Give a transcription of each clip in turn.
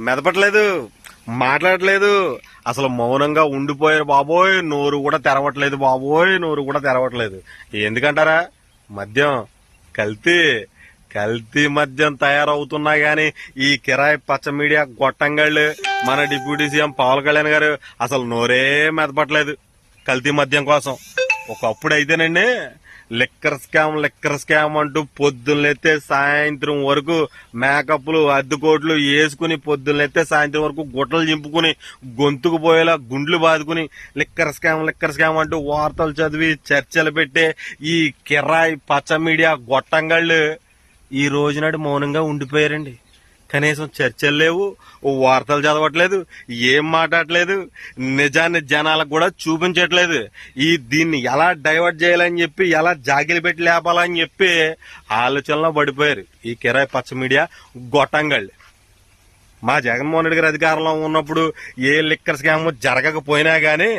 మెదపట్లేదు మాట్లాడట్లేదు. అసలు మౌనంగా ఉండిపోయారు బాబోయ్ నోరు కూడా తెరవట్లేదు బాబోయ్ నోరు కూడా తెరవట్లేదు. ఎందుకంటారా? మద్యం. కల్తీ. కల్తీ మద్యం తయారవుతున్నా గాని ఈ కిరాయి పచ్చ మీడియా గొట్టంగాళ్ళు మన డిప్యూటీ సీఎం పవన్ కళ్యాణ్ గారు అసలు నోరే మెదపట్లేదు కల్తీ మద్యం కోసం. ఒకప్పుడు అయితేనండి లిక్కర్ స్కామ్ లిక్కర్ స్కామ్ అంటూ పొద్దున్నైతే సాయంత్రం వరకు మేకప్లు అద్దెకోట్లు వేసుకుని పొద్దున్నైతే సాయంత్రం వరకు గుట్టలు చింపుకుని గొంతుకు పోయేలా గుండ్లు బాదుకుని లిక్కర్ స్కామ్ లిక్కర్ స్కామ్ అంటూ వార్తలు చదివి చర్చలు పెట్టే ఈ కిరాయి పచ్చ మీడియా గొట్టంగాళ్ళు ఈ రోజునాడు మౌనంగా ఉండిపోయారండి. కనీసం చర్చలు లేవు ఓ వార్తలు చదవట్లేదు ఏం మాట్లాడట్లేదు నిజాన్ని జనాలకు కూడా చూపించట్లేదు. ఈ దీన్ని ఎలా డైవర్ట్ చేయాలని చెప్పి ఎలా జాగిలి పెట్టి లేపాలని చెప్పి ఆలోచనలో పడిపోయారు ఈ కిరాయి పచ్చ మీడియా గొట్టంగళ్ళు. మా జగన్మోహన్ రెడ్డి గారు అధికారంలో ఉన్నప్పుడు ఏ లిక్కర్ స్కామ్ జరగకపోయినా కానీ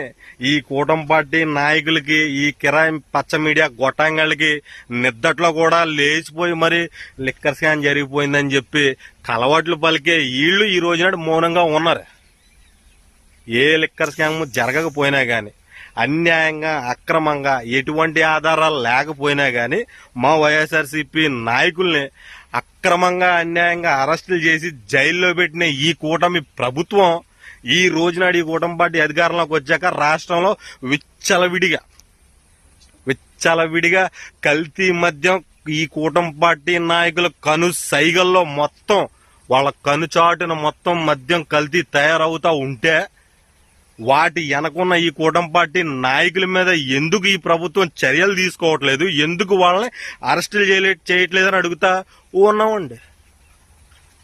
ఈ కూటమి పార్టీ నాయకులకి ఈ కిరాయి పచ్చ మీడియా గొట్టంగాళ్ళకి నిద్దట్లో కూడా లేచిపోయి మరి లిక్కర్ స్కామ్ జరిగిపోయిందని చెప్పి కలవాట్లు పలికే వీళ్ళు ఈ రోజునాడు మౌనంగా ఉన్నారు. ఏ లిక్కర్ స్కామ్ జరగకపోయినా కానీ అన్యాయంగా అక్రమంగా ఎటువంటి ఆధారాలు లేకపోయినా కానీ మా వైఎస్ఆర్సీపీ నాయకుల్ని అక్రమంగా అన్యాయంగా అరెస్టులు చేసి జైల్లో పెట్టిన ఈ కూటమి ప్రభుత్వం ఈ రోజునాడు ఈ కూటమి పార్టీ అధికారంలోకి వచ్చాక రాష్ట్రంలో విచ్చలవిడిగా విచ్చలవిడిగా కల్తీ మద్యం ఈ కూటమి పార్టీ నాయకుల కను సైగల్లో మొత్తం వాళ్ళ కనుచాటున మొత్తం మద్యం కల్తీ తయారవుతా ఉంటే వాటి వెనకున్న ఈ కూటమి పార్టీ నాయకుల మీద ఎందుకు ఈ ప్రభుత్వం చర్యలు తీసుకోవట్లేదు? ఎందుకు వాళ్ళని అరెస్టులు చేయలే చేయట్లేదని అడుగుతా ఉన్నామండి.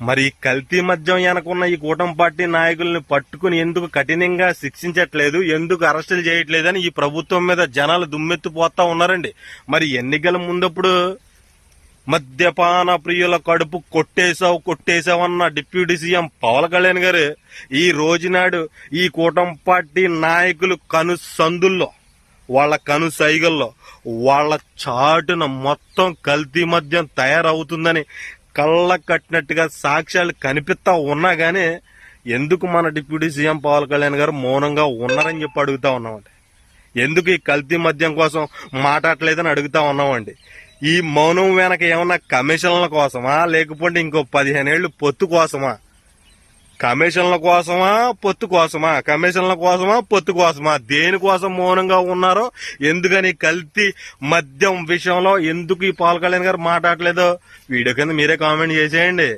మరి ఈ కల్తీ మద్యం వెనకున్న ఈ కూటమి పార్టీ నాయకుల్ని పట్టుకుని ఎందుకు కఠినంగా శిక్షించట్లేదు? ఎందుకు అరెస్టులు చేయట్లేదని ఈ ప్రభుత్వం మీద జనాలు దుమ్మెత్తిపోతా ఉన్నారండి. మరి ఎన్నికల ముందప్పుడు మద్యపాన ప్రియుల కడుపు కొట్టేశావు కొట్టేశావన్న డిప్యూటీ సీఎం పవన్ కళ్యాణ్ గారు ఈ రోజునాడు ఈ కూటమి పార్టీ నాయకులు కను సందుల్లో వాళ్ళ కను సైగల్లో వాళ్ళ చాటున మొత్తం కల్తీ మద్యం తయారవుతుందని కళ్ళ కట్టినట్టుగా సాక్ష్యాలు కనిపిస్తా ఉన్నా కానీ ఎందుకు మన డిప్యూటీ సీఎం పవన్ కళ్యాణ్ గారు మౌనంగా ఉన్నారని చెప్పి అడుగుతా ఉన్నామండి? ఎందుకు ఈ కల్తీ మద్యం కోసం మాట్లాడలేదని అడుగుతా ఉన్నామండి? ఈ మౌనం వెనక ఏమన్నా కమిషన్ల కోసమా? లేకపోతే ఇంకో పదిహేను ఏళ్ళు పొత్తు కోసమా? కమిషన్ల కోసమా? పొత్తు కోసమా? కమిషన్ల కోసమా? పొత్తు కోసమా? దేనికోసం మౌనంగా ఉన్నారో? ఎందుకని కల్తీ మద్యం విషయంలో ఎందుకు ఈ పాల్ కళ్యాణ్ గారు మాట్లాడలేదో? వీడియో కింద మీరే కామెంట్ చేసేయండి.